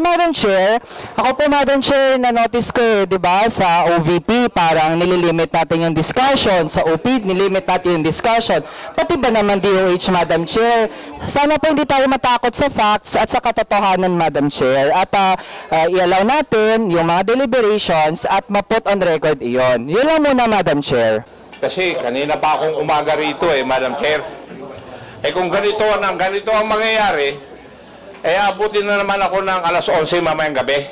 Madam Chair, ako po Madam Chair, na-notice ko eh, di ba, sa OVP, parang nililimit natin yung discussion. Sa OP, nilimit natin yung discussion. Pati ba naman DOH, Madam Chair? Sana po hindi tayo matakot sa facts at sa katotohanan, Madam Chair. At ah, i-allow natin yung mga deliberations at ma-put on record iyon. Yun lang muna, Madam Chair. Kasi kanina pa akong umaga rito eh, Madam Chair. Eh kung ganito ang ganito ang mangyayari, eh abutin na naman ako ng alas 11 mamayang gabi.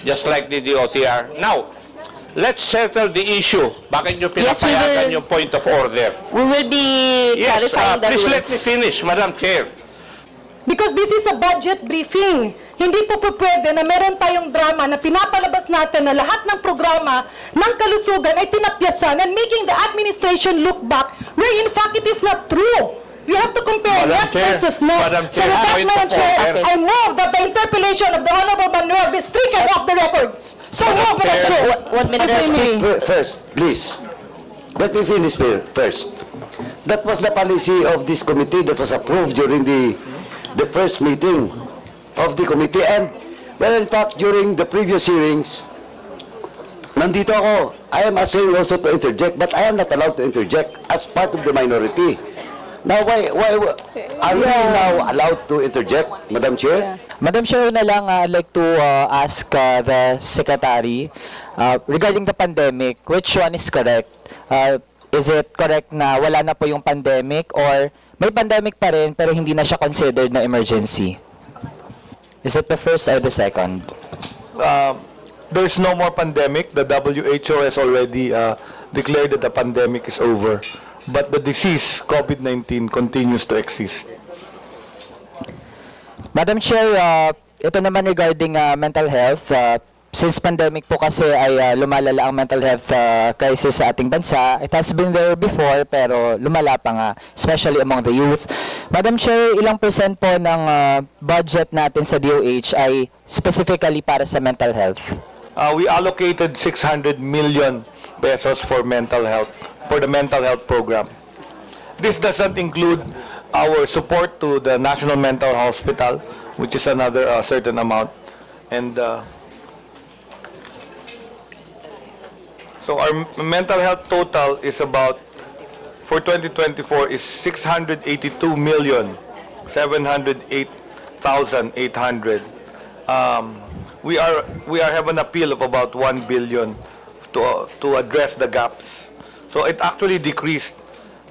Just like the DOTR. Now, let's settle the issue. Bakit nyo Yes, pinapayagan will- yung point of order? We will be Yes, uh, clarifying the please rules. let me finish, Madam Chair. Because this is a budget briefing. Hindi po po pwede na meron tayong drama na pinapalabas natin na lahat ng programa ng kalusugan ay tinapyasan and making the administration look back where in fact it is not true. We have to compare Madam net Chair, versus net. Madam So Chair, with that, point Madam of Chair, order. I move that the interpellation of the Honorable Manuel be stricken off the records. So move, Madam Chair. Chair. One- one minute, may. Fir- First, please, let me finish fir- first. That was the policy of this committee that was approved during the, the first meeting of the committee. And, well, in fact, during the previous hearings, nandito ako. I am asking also to interject, but I am not allowed to interject as part of the minority. Now, why, why, are we now allowed to interject, Madam Chair? Madam Chair, una lang, uh, I'd like to uh, ask uh, the Secretary uh, regarding the pandemic, which one is correct? Uh, is it correct na wala na po yung pandemic or may pandemic pa rin pero hindi na siya considered na emergency? Is it the first or the second? there's no more pandemic. The WHO has already uh, declared that the pandemic is over. But the disease, COVID-19, continues to exist. Madam Chair, uh, ito naman regarding uh, mental health. Uh, since pandemic po kasi ay uh, lumalala ang mental health uh, crisis sa ating bansa. It has been there before pero lumala pa nga, especially among the youth. Madam Chair, ilang percent po ng uh, budget natin sa DOH ay specifically para sa mental health? Uh, we allocated 600 million pesos for mental health, for the mental health program. This doesn't include our support to the National Mental Hospital, which is another uh, certain amount. And uh, so our mental health total is about, for 2024, is 682 million, 708,800 we are we are have an appeal of about 1 billion to to address the gaps. So it actually decreased.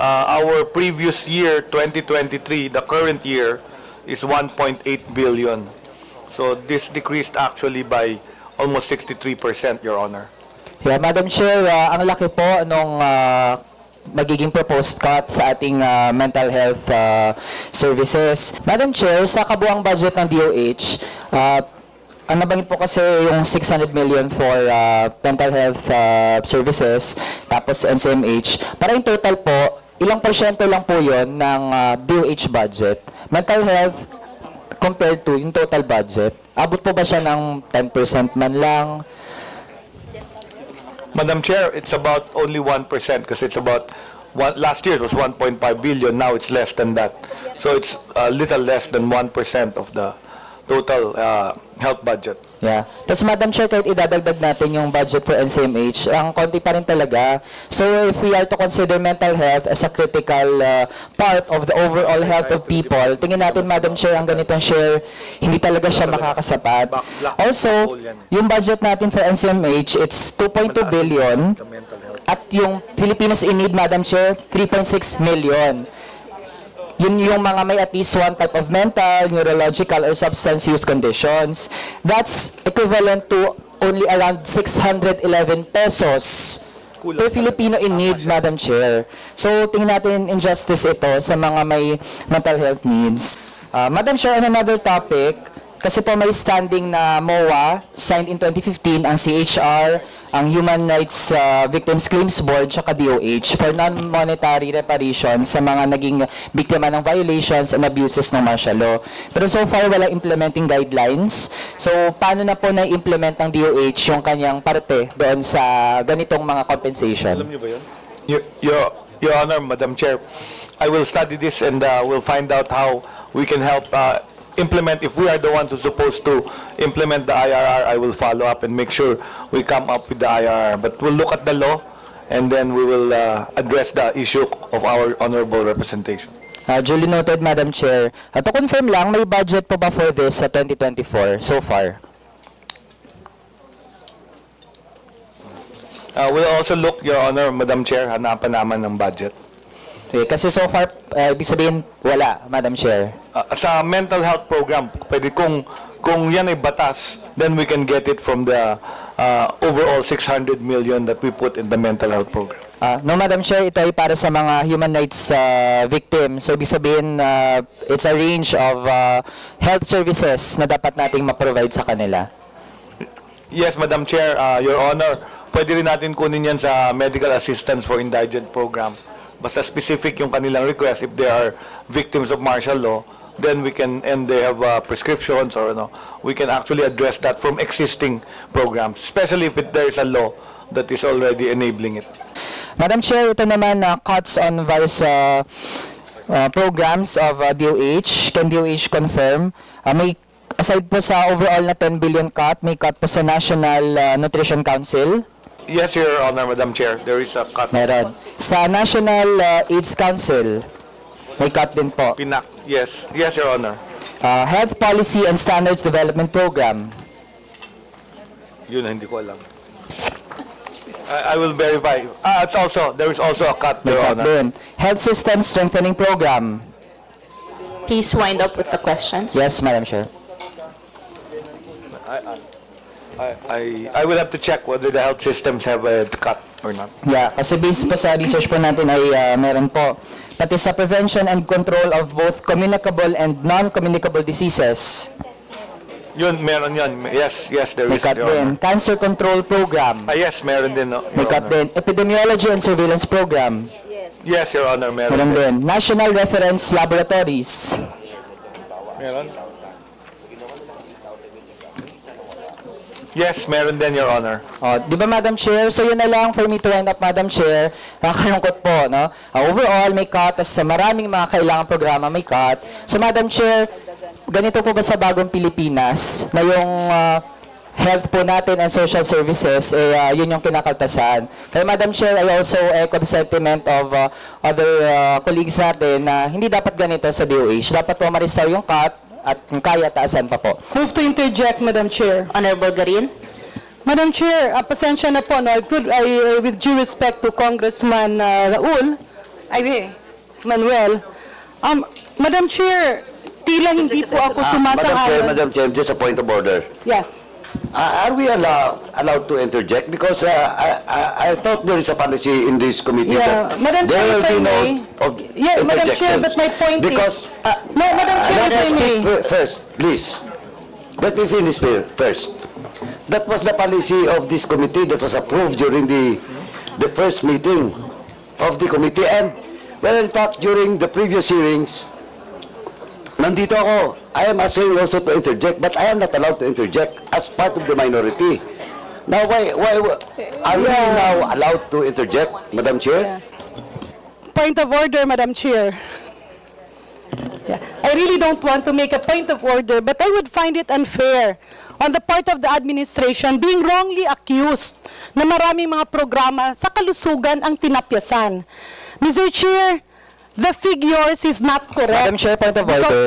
Uh, our previous year, 2023, the current year, is 1.8 billion. So this decreased actually by almost 63%, Your Honor. Yeah, Madam Chair, uh, ang laki po nung uh, magiging proposed cut sa ating uh, mental health uh, services. Madam Chair, sa kabuang budget ng DOH, uh, ang nabanggit po kasi yung 600 million for uh, mental health uh, services, tapos NCMH. Para yung total po, ilang porsyento lang po yon ng uh, DOH budget. Mental health compared to yung total budget, abot po ba siya ng 10% man lang? Madam Chair, it's about only 1% because it's about one, last year it was 1.5 billion, now it's less than that. So it's a little less than 1% of the total uh, health budget. Yeah. Tapos Madam Chair, kahit idadagdag natin yung budget for NCMH, ang konti pa rin talaga. So if we are to consider mental health as a critical uh, part of the overall health of people, tingin natin Madam Chair, ang ganitong share, hindi talaga siya makakasapat. Also, yung budget natin for NCMH, it's 2.2 billion. At yung Filipinos in Need, Madam Chair, 3.6 million yun yung mga may at least one type of mental, neurological, or substance use conditions. That's equivalent to only around 611 pesos per Filipino in need, Madam Chair. So, tingnan natin injustice ito sa mga may mental health needs. Uh, Madam Chair, on another topic, kasi po may standing na MOA, signed in 2015, ang CHR, ang Human Rights uh, Victims Claims Board, tsaka DOH, for non-monetary reparation sa mga naging biktima ng violations and abuses ng martial law. Pero so far, walang implementing guidelines. So, paano na po na-implement ng DOH yung kanyang parte doon sa ganitong mga compensation? Your, Your, Your Honor, Madam Chair, I will study this and uh, we'll find out how we can help uh, implement, if we are the ones who's supposed to implement the IRR, I will follow up and make sure we come up with the IRR. But we'll look at the law, and then we will uh, address the issue of our honorable representation. Uh, duly noted, Madam Chair. Uh, to confirm lang, may budget po ba for this sa 2024 so far? Uh, We'll also look, Your Honor, Madam Chair, hanapan naman ng budget. Okay, kasi so far, uh, ibig sabihin, wala, Madam Chair. Uh, sa mental health program, pwede kung kung yan ay batas, then we can get it from the uh, overall 600 million that we put in the mental health program. Ah, no, Madam Chair, ito ay para sa mga human rights uh, victims. So, ibig sabihin, uh, it's a range of uh, health services na dapat nating ma-provide sa kanila. Yes, Madam Chair, uh, Your Honor, pwede rin natin kunin yan sa medical assistance for indigent program. Basta specific yung kanilang request if they are victims of martial law, then we can, and they have uh, prescriptions or ano, we can actually address that from existing programs, especially if there is a law that is already enabling it. Madam Chair, ito naman uh, cuts on various uh, uh, programs of uh, DOH. Can DOH confirm? Uh, may aside po sa overall na 10 billion cut, may cut po sa National uh, Nutrition Council. Yes, Your Honor, Madam Chair, there is a cut. Meron. Sa National uh, AIDS Council, may cut din po. Pinak, yes, yes, Your Honor. Uh, Health Policy and Standards Development Program. Yun hindi ko alam. I, I will verify. Ah, it's also, there is also a cut, May Your cut Honor. din. Health System Strengthening Program. Please wind up with the questions. Yes, Madam Chair. I, I, I will have to check whether the health systems have a cut or not. Yeah, kasi based po sa research po natin ay uh, meron po. Pati sa prevention and control of both communicable and non-communicable diseases. Yun, meron yun. Yes, yes, there May is, cut Your Honor. din. Cancer Control Program. Ah, yes, meron din, no, May Your cut Honor. din. Epidemiology and Surveillance Program. Yes, Your Honor, meron Meron din. din. National Reference Laboratories. Meron? Yes, meron din, Your Honor. Oh, di ba Madam Chair? So yun na lang for me to wind up Madam Chair. Nakakalungkot po, no? Ah, overall, may cut. Tapos sa maraming mga kailangan programa, may cut. So Madam Chair, ganito po ba sa bagong Pilipinas na yung ah, health po natin and social services, eh, ah, yun yung kinakaltasan. Kaya Madam Chair, I also echo the sentiment of ah, other ah, colleagues natin na hindi dapat ganito sa DOH. Dapat po ma-restore yung cut at kung kaya, taasan pa po. Move to interject, Madam Chair. Honorable Garin. Madam Chair, uh, pasensya na po, no? I could, I, uh, with due respect to Congressman uh, Raul, ay, Manuel, um, Madam Chair, tila hindi po ako Ah, Madam Chair, sumasang Madam Chair, just a point of order. Yeah. Uh, Are we allow- allowed to interject? Because uh, I- I I thought there is a policy in this committee Yeah, that Madam there will be no ob- Yeah, Madam Chair, but my point Because, is, uh, no, Madam uh, Chair, let if me speak fir- first, please. Let me finish fir- first. That was the policy of this committee that was approved during the, the first meeting of the committee. And, well, in fact, during the previous hearings, nandito ako. I am asking also to interject, but I am not allowed to interject as part of the minority. Now, why, why, are we now allowed to interject, Madam Chair? Point of order, Madam Chair. Yeah. I really don't want to make a point of order, but I would find it unfair on the part of the administration being wrongly accused na maraming mga programa sa kalusugan ang tinapyasan. Mr. Chair, the figures is not correct. Madam Chair, point of Because- order.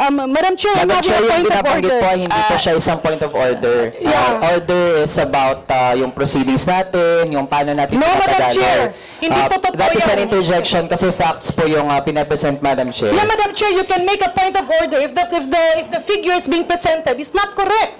Um, Madam Chair, Madam Chair, yung point of binabanggit order. po ay hindi po siya isang point of order. Yeah. Uh, order is about uh, yung proceedings natin, yung paano natin No, Madam. Chair. Hindi Uh, po totoo That is an yan. interjection kasi facts po yung uh, pinapresent, Madam Chair. Yeah, Madam Chair, you can make a point of order if the, if the, if the figures being presented is not correct.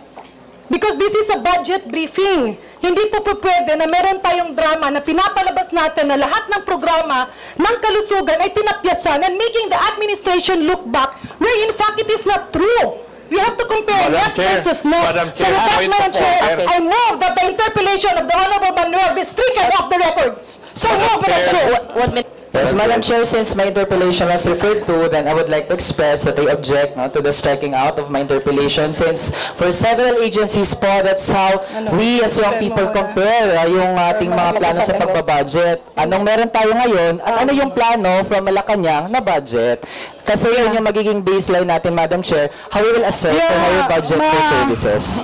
Because this is a budget briefing. Hindi po po pwede na meron tayong drama na pinapalabas natin na lahat ng programa ng kalusugan ay tinapyasan and making the administration look back where in fact it is not true. We have to compare Madam Chair, versus net. Madam So Chair, with that, point Madam Chair. I move that the interpellation of the Honorable Manuel be stricken off the records. So move, Madam Chair. Chair. One minute. Yes, Madam Chair, since my interpellation was referred to, then I would like to express that I object no, to the striking out of my interpellation since for several agencies po, that's how we as young people compare uh, yung ating mga plano sa pagbabudget. Anong meron tayo ngayon at ano yung plano from Malacanang na budget. Kasi yun yung magiging baseline natin, Madam Chair, how we will assert for higher budget for services.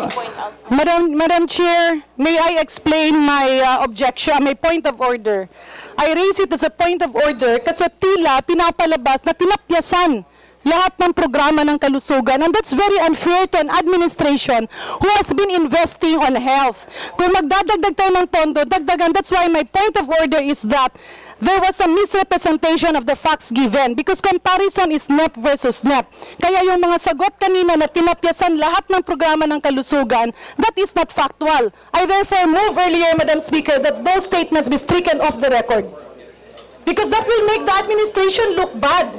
Madam, Madam Chair, may I explain my uh, objection, my point of order? I raise it as a point of order kasi tila pinapalabas na tinapyasan lahat ng programa ng kalusugan. And that's very unfair to an administration who has been investing on health. Kung magdadagdag tayo ng pondo, dagdagan. That's why my point of order is that there was a misrepresentation of the facts given because comparison is net versus net. Kaya yung mga sagot kanina na tinapyasan lahat ng programa ng kalusugan, that is not factual. I therefore move earlier, Madam Speaker, that those statements be stricken off the record. Because that will make the administration look bad.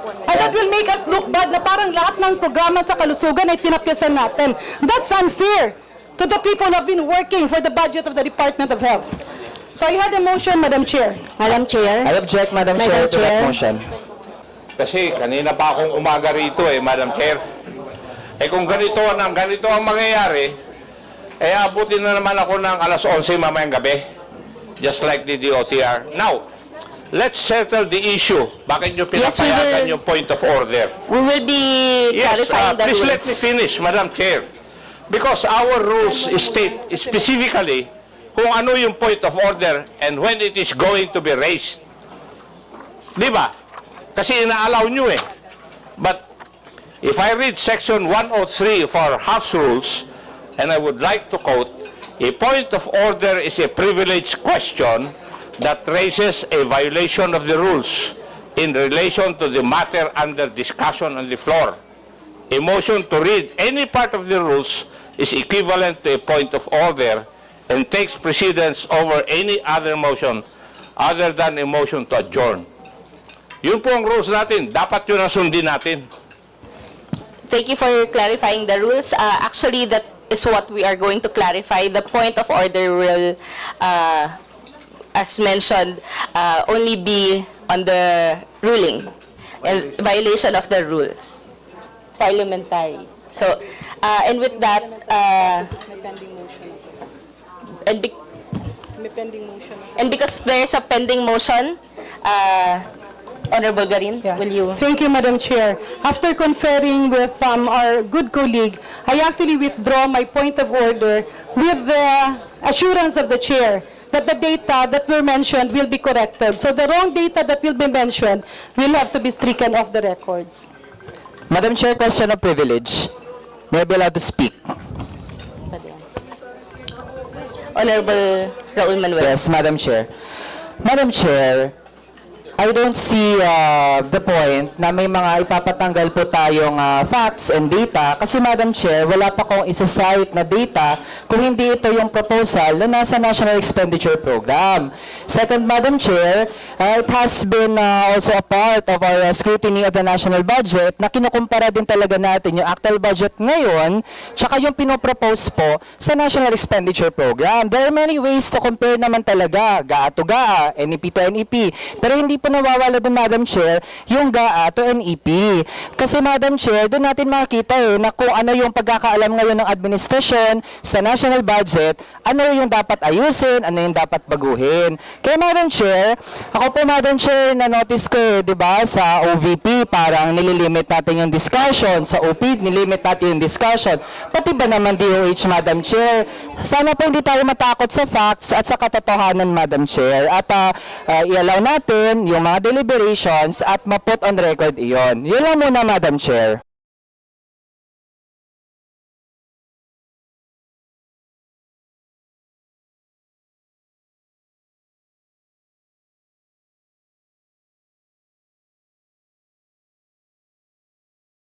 And that will make us look bad na parang lahat ng programa sa kalusugan ay tinapyasan natin. That's unfair to the people who have been working for the budget of the Department of Health. So I had a motion, Madam Chair. Madam Chair? I object, Madam Madam Chair, to that Chair. motion. Kasi kanina pa akong umaga rito eh, Madam Chair. Eh kung ganito ang ganito ang mangyayari, eh abutin na naman ako ng alas 11 mamayang gabi. Just like the DOTR. Now, let's settle the issue. Bakit nyo Yes, we pinapayagan will- yung point of order? We will be Yes, clarifying uh, the please let me rules. finish, Madam Chair. Because our rules state specifically kung ano yung point of order and when it is going to be raised. Di ba? Kasi ina-allow nyo eh. But if I read section 103 of our House rules, and I would like to quote, a point of order is a privileged question that raises a violation of the rules in relation to the matter under discussion on the floor. A motion to read any part of the rules is equivalent to a point of order and takes precedence over any other motion other than a motion to adjourn. Yun po ang rules natin. Dapat yun ang sundin natin. Thank you for clarifying the rules. Uh, Actually, that is what we are going to clarify. The point of order will, uh, as mentioned, uh, only be on the ruling and violation of the rules. Parliamentary. So, uh, and with that, uh, and be- and because there is a pending motion, uh, Honorable Garin, Yeah. will you? Thank you, Madam Chair. After conferring with um, our good colleague, I actually withdraw my point of order with the assurance of the Chair that the data that were mentioned will be corrected. So the wrong data that will be mentioned will have to be stricken off the records. Madam Chair, question of privilege. May I be allowed to speak? Honorable Raul Manuel. Yes, Madam Chair. Madam Chair, I don't see uh, the point na may mga ipapatanggal po tayong uh, facts and data kasi Madam Chair, wala pa kong isa-cite na data kung hindi ito yung proposal na nasa National Expenditure Program. Second, Madam Chair, uh, it has been uh, also a part of our uh, scrutiny of the national budget na kinukumpara din talaga natin yung actual budget ngayon tsaka yung pinopropose po sa National Expenditure Program. There are many ways to compare naman talaga, GAA to GAA, NEP to NEP. Pero hindi po nawawala doon, Madam Chair, yung GAA to NEP. Kasi, Madam Chair, doon natin makita eh, na kung ano yung pagkakaalam ngayon ng administrasyon sa national budget, ano yung dapat ayusin, ano yung dapat baguhin. Kaya, Madam Chair, ako po, Madam Chair, na-notice ko eh, di ba, sa OVP, parang nililimit natin yung discussion. Sa OP, nilimit natin yung discussion. Pati ba naman DOH, Madam Chair? Sana po hindi tayo matakot sa facts at sa katotohanan, Madam Chair. At ah, ah, i-allow natin yung mga deliberations at ma-put on record iyon. Yun lang muna, Madam Chair.